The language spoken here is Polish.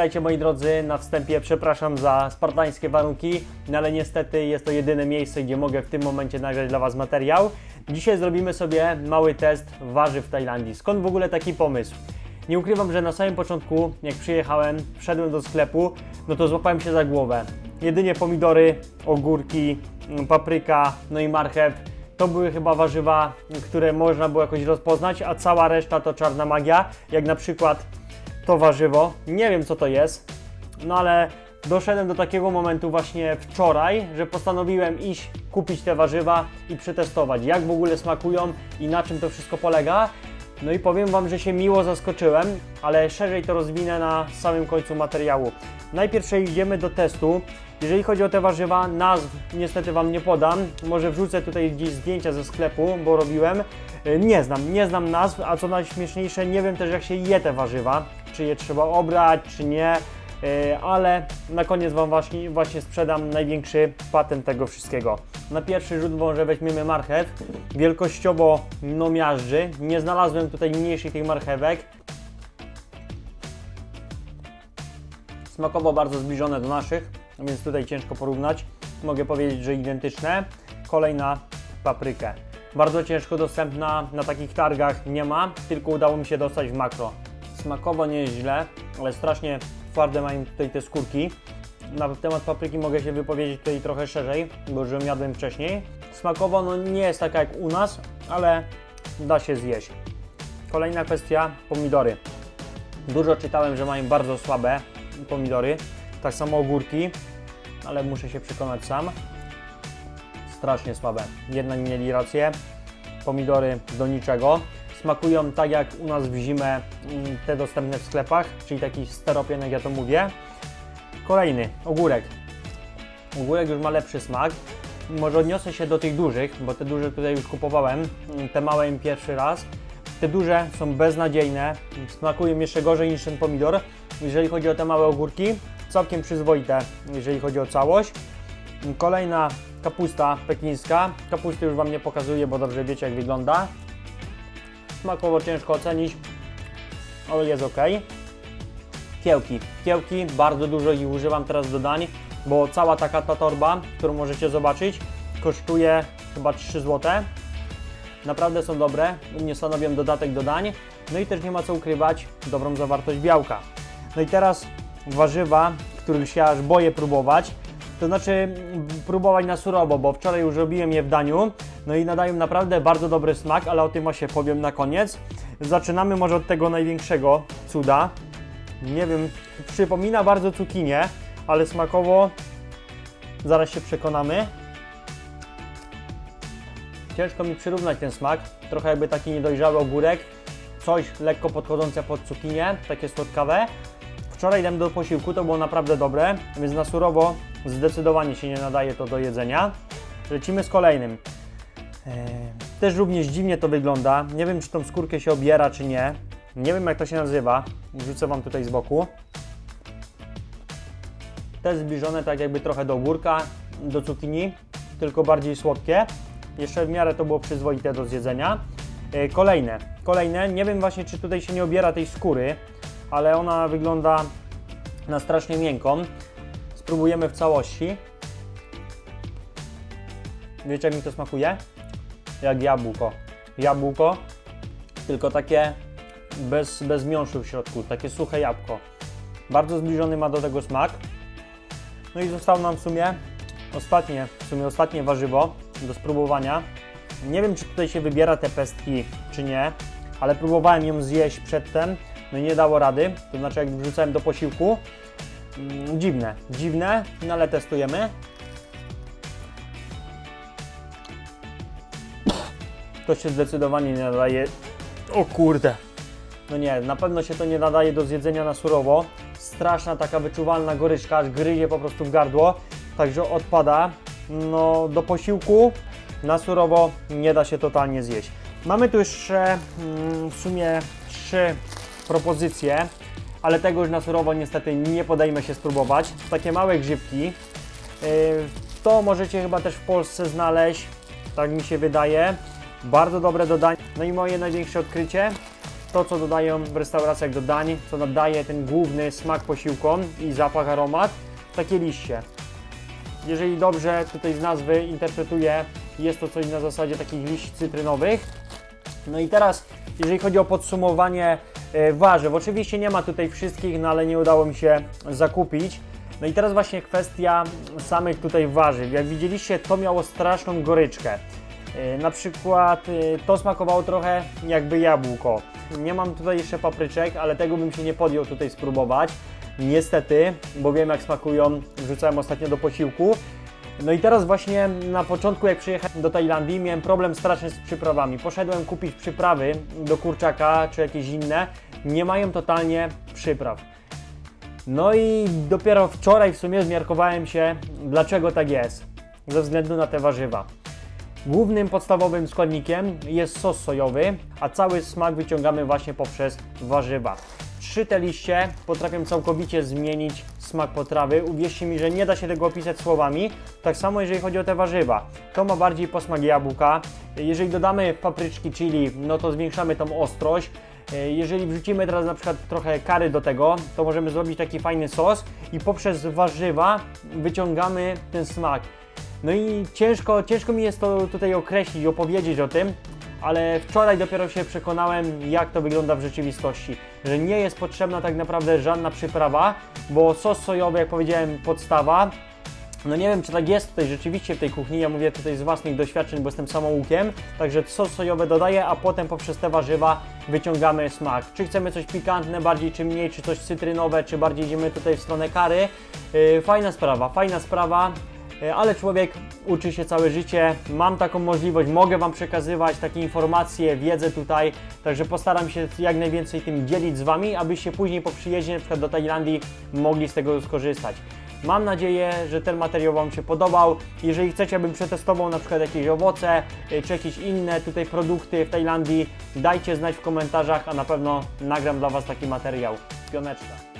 Witajcie moi drodzy, na wstępie przepraszam za spartańskie warunki, no ale niestety jest to jedyne miejsce, gdzie mogę w tym momencie nagrać dla Was materiał. Dzisiaj zrobimy sobie mały test warzyw w Tajlandii. Skąd w ogóle taki pomysł? Nie ukrywam, że na samym początku, jak przyjechałem, wszedłem do sklepu, no to złapałem się za głowę. Jedynie pomidory, ogórki, mm, papryka, no i marchew. To były chyba warzywa, które można było jakoś rozpoznać, a cała reszta to czarna magia, jak na przykład to warzywo. Nie wiem co to jest, no ale doszedłem do takiego momentu właśnie wczoraj, że postanowiłem iść kupić te warzywa i przetestować, jak w ogóle smakują i na czym to wszystko polega. No i powiem Wam, że się miło zaskoczyłem, ale szerzej to rozwinę na samym końcu materiału. Najpierw przejdziemy do testu. Jeżeli chodzi o te warzywa, nazw niestety Wam nie podam. Może wrzucę tutaj gdzieś zdjęcia ze sklepu, bo robiłem. Y, Nie znam, nie znam nazw, a co najśmieszniejsze, nie wiem też jak się je te warzywa. Czy je trzeba obrać, czy nie. Y, Ale na koniec Wam właśnie, właśnie sprzedam największy patent tego wszystkiego. Na pierwszy rzut może weźmiemy marchew. Wielkościowo no miażdży. Nie znalazłem tutaj mniejszych tych marchewek. Smakowo bardzo zbliżone do naszych, więc tutaj ciężko porównać. Mogę powiedzieć, że identyczne. Kolejna paprykę. Bardzo ciężko dostępna na takich targach nie ma, tylko udało mi się dostać w makro. Smakowo nie jest źle, ale strasznie twarde mają tutaj te skórki. Na temat papryki mogę się wypowiedzieć tutaj trochę szerzej, bo już jadłem wcześniej. Smakowo no nie jest taka jak u nas, ale da się zjeść. Kolejna kwestia, pomidory. Dużo czytałem, że mają bardzo słabe pomidory, tak samo ogórki, ale muszę się przekonać sam. Strasznie słabe. Jednak mieli rację. Pomidory do niczego. Smakują tak jak u nas w zimę mm, te dostępne w sklepach, czyli taki steropian, jak ja to mówię. Kolejny, ogórek. Ogórek już ma lepszy smak. Może odniosę się do tych dużych, bo te duże tutaj już kupowałem, mm, te małe im pierwszy raz. Te duże są beznadziejne, smakują jeszcze gorzej niż ten pomidor. Jeżeli chodzi o te małe ogórki, całkiem przyzwoite, jeżeli chodzi o całość. Kolejna kapusta pekińska. Kapusty już Wam nie pokazuję, bo dobrze wiecie jak wygląda. Smakowo ciężko ocenić, ale jest ok. Kiełki. Kiełki, bardzo dużo ich używam teraz do dań, bo cała taka ta torba, którą możecie zobaczyć, kosztuje chyba 3 zł. Naprawdę są dobre, u mnie stanowią dodatek do dań. No i też nie ma co ukrywać, dobrą zawartość białka. No i teraz warzywa, których się aż boję próbować. To znaczy próbować na surowo, bo wczoraj już robiłem je w daniu. No i nadają naprawdę bardzo dobry smak, ale o tym właśnie powiem na koniec. Zaczynamy może od tego największego cuda. Nie wiem, przypomina bardzo cukinię, ale smakowo zaraz się przekonamy. Ciężko mi przyrównać ten smak. Trochę jakby taki niedojrzały ogórek, coś lekko podchodzące pod cukinię, takie słodkawe. Wczoraj dałem do posiłku, to było naprawdę dobre, więc na surowo zdecydowanie się nie nadaje to do jedzenia. Lecimy z kolejnym. Eee, Też również dziwnie to wygląda. Nie wiem, czy tą skórkę się obiera, czy nie. Nie wiem, jak to się nazywa. Wrzucę Wam tutaj z boku. Też zbliżone tak jakby trochę do ogórka, do cukinii, tylko bardziej słodkie. Jeszcze w miarę to było przyzwoite do zjedzenia. E, Kolejne, kolejne, nie wiem właśnie czy tutaj się nie obiera tej skóry, ale ona wygląda na strasznie miękką. Spróbujemy w całości. Wiecie jak mi to smakuje? Jak jabłko. Jabłko, tylko takie bez, bez miąższu w środku, takie suche jabłko. Bardzo zbliżony ma do tego smak. No i zostało nam w sumie ostatnie, w sumie ostatnie warzywo do spróbowania. Nie wiem, czy tutaj się wybiera te pestki, czy nie, ale próbowałem ją zjeść przedtem, no i nie dało rady. To znaczy, jak wrzucałem do posiłku, mm, dziwne, dziwne, no ale testujemy. To się zdecydowanie nie nadaje. O kurde. No nie, na pewno się to nie nadaje do zjedzenia na surowo. Straszna taka wyczuwalna goryczka, aż po prostu w gardło. Także odpada. No do posiłku na surowo nie da się totalnie zjeść. Mamy tu jeszcze mm, w sumie trzy propozycje, ale tego już na surowo niestety nie podejmę się spróbować. Takie małe grzybki. Yy, To możecie chyba też w Polsce znaleźć, tak mi się wydaje. Bardzo dobre dodanie. No i moje największe odkrycie to, co dodają w restauracjach do dań, co nadaje ten główny smak posiłkom i zapach, aromat, takie liście. Jeżeli dobrze tutaj z nazwy interpretuję, jest to coś na zasadzie takich liści cytrynowych. No i teraz, jeżeli chodzi o podsumowanie e, warzyw, oczywiście nie ma tutaj wszystkich, no ale nie udało mi się zakupić. No i teraz właśnie kwestia samych tutaj warzyw. Jak widzieliście, to miało straszną goryczkę. E, Na przykład e, to smakowało trochę jakby jabłko. Nie mam tutaj jeszcze papryczek, ale tego bym się nie podjął tutaj spróbować. Niestety, bo wiem jak smakują, wrzucałem ostatnio do posiłku. No i teraz właśnie na początku jak przyjechałem do Tajlandii miałem problem straszny z przyprawami. Poszedłem kupić przyprawy do kurczaka czy jakieś inne. Nie mają totalnie przypraw. No i dopiero wczoraj w sumie zmiarkowałem się, dlaczego tak jest. Ze względu na te warzywa. Głównym podstawowym składnikiem jest sos sojowy, a cały smak wyciągamy właśnie poprzez warzywa. Trzy te liście potrafią całkowicie zmienić smak potrawy. Uwierzcie mi, że nie da się tego opisać słowami. Tak samo jeżeli chodzi o te warzywa. To ma bardziej posmak jabłka. Jeżeli dodamy papryczki chili, no to zwiększamy tą ostrość. Jeżeli wrzucimy teraz na przykład trochę kary do tego, to możemy zrobić taki fajny sos i poprzez warzywa wyciągamy ten smak. No i ciężko, ciężko mi jest to tutaj określić, opowiedzieć o tym, ale wczoraj dopiero się przekonałem, jak to wygląda w rzeczywistości. Że nie jest potrzebna tak naprawdę żadna przyprawa, bo sos sojowy, jak powiedziałem, podstawa. No nie wiem, czy tak jest tutaj rzeczywiście w tej kuchni, ja mówię tutaj z własnych doświadczeń, bo jestem samoukiem, także sos sojowy dodaję, a potem poprzez te warzywa wyciągamy smak. Czy chcemy coś pikantne bardziej, czy mniej, czy coś cytrynowe, czy bardziej idziemy tutaj w stronę kary. Yy, fajna sprawa, fajna sprawa. E, ale człowiek uczy się całe życie. Mam taką możliwość, mogę Wam przekazywać takie informacje, wiedzę tutaj, także postaram się jak najwięcej tym dzielić z Wami, abyście później po przyjeździe przykład do Tajlandii mogli z tego skorzystać. Mam nadzieję, że ten materiał Wam się podobał. Jeżeli chcecie, abym przetestował na przykład jakieś owoce, y, czy jakieś inne tutaj produkty w Tajlandii, dajcie znać w komentarzach, a na pewno nagram dla Was taki materiał. Pioneczka.